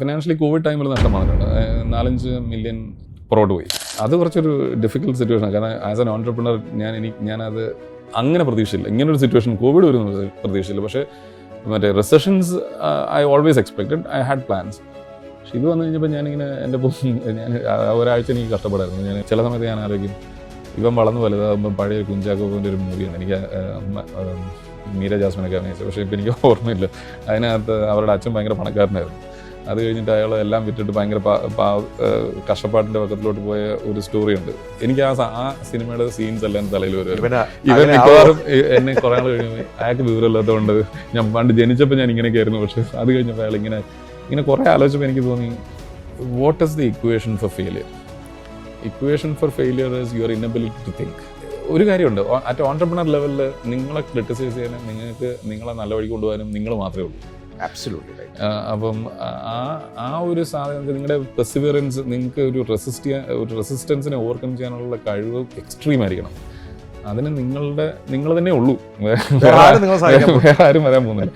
Financially Covid ടൈമിൽ നഷ്ടം വന്നിട്ടുണ്ട് നാലഞ്ച് മില്യൺ പുറകോട്ട് പോയി. അത് കുറച്ചൊരു ഡിഫിക്കൽട്ട് സിറ്റുവേഷൻ കാരണം ആസ് എൻ ഓൺടർപ്രണർ ഞാൻ എനിക്ക് ഞാനത് അങ്ങനെ പ്രതീക്ഷയില്ല ഇങ്ങനൊരു സിറ്റുവേഷൻ കോവിഡ് വരുന്ന പ്രതീക്ഷയില്ല പക്ഷേ മറ്റേ recessions I always expected I had plans പക്ഷെ ഇത് വന്നു കഴിഞ്ഞപ്പോൾ ഞാനിങ്ങനെ എന്റെ ഞാൻ ഒരാഴ്ച എനിക്ക് കഷ്ടപ്പെടായിരുന്നു. ഞാൻ ചില സമയത്ത് ഞാൻ ആലോചിക്കും ഇവൻ വളർന്നു വലുതാകുമ്പോൾ പഴയ കുഞ്ചാക്കോവിന്റെ ഒരു മൂവിയാണ് എനിക്ക് മീര ജാസ്മിനൊക്കെ അഭിനയിച്ചത്. പക്ഷേ ഇപ്പം എനിക്ക് ഓർമ്മയില്ല. അതിനകത്ത് അവരുടെ അച്ഛൻ ഭയങ്കര പണക്കാരനായിരുന്നു. അത് കഴിഞ്ഞിട്ട് അയാൾ എല്ലാം വിറ്റിട്ട് ഭയങ്കര കഷ്ടപ്പാടിന്റെ പക്കത്തിലോട്ട് പോയ ഒരു സ്റ്റോറി ഉണ്ട് എനിക്ക് ആ ആ സിനിമയുടെ സീൻസ് എല്ലാം തലയിൽ വരും. ഇവൻ മിക്കവാറും എന്നെ കുറെ നാൾ കഴിയുമ്പോൾ അയാൾക്ക് വിവരമില്ലാത്തതുകൊണ്ട് ഞാൻ പണ്ട് ജനിച്ചപ്പോൾ ഞാൻ ഇങ്ങനെയൊക്കെ ആയിരുന്നു പക്ഷെ അത് കഴിഞ്ഞപ്പോൾ അയാൾ ഇങ്ങനെ ഇങ്ങനെ കുറെ ആലോചിച്ചപ്പോൾ എനിക്ക് തോന്നി what is the equation for failure equation for failure is your inability to think ഒരു കാര്യമുണ്ട്. അറ്റ് ഓൺടർപ്രണർ ലെവലിൽ നിങ്ങളെ ക്രിട്ടിസൈസ് ചെയ്യാനും നിങ്ങൾക്ക് നിങ്ങളെ നല്ല വഴി കൊണ്ടുപോകാനും നിങ്ങൾ മാത്രമേ ഉള്ളൂ. അപ്പം ആ ആ ഒരു സാധനത്തിൽ നിങ്ങളുടെ പെർസിവിയറൻസ് നിങ്ങൾക്ക് ഒരു റെസിസ്റ്റ് ചെയ്യാൻ ഒരു റെസിസ്റ്റൻസിനെ ഓവർകം ചെയ്യാനുള്ള കഴിവ് എക്സ്ട്രീം ആയിരിക്കണം. അതിന് നിങ്ങളുടെ നിങ്ങൾ തന്നെ ഉള്ളൂ. ആരും വേറെ ആരും വരാൻ പോകുന്നില്ല.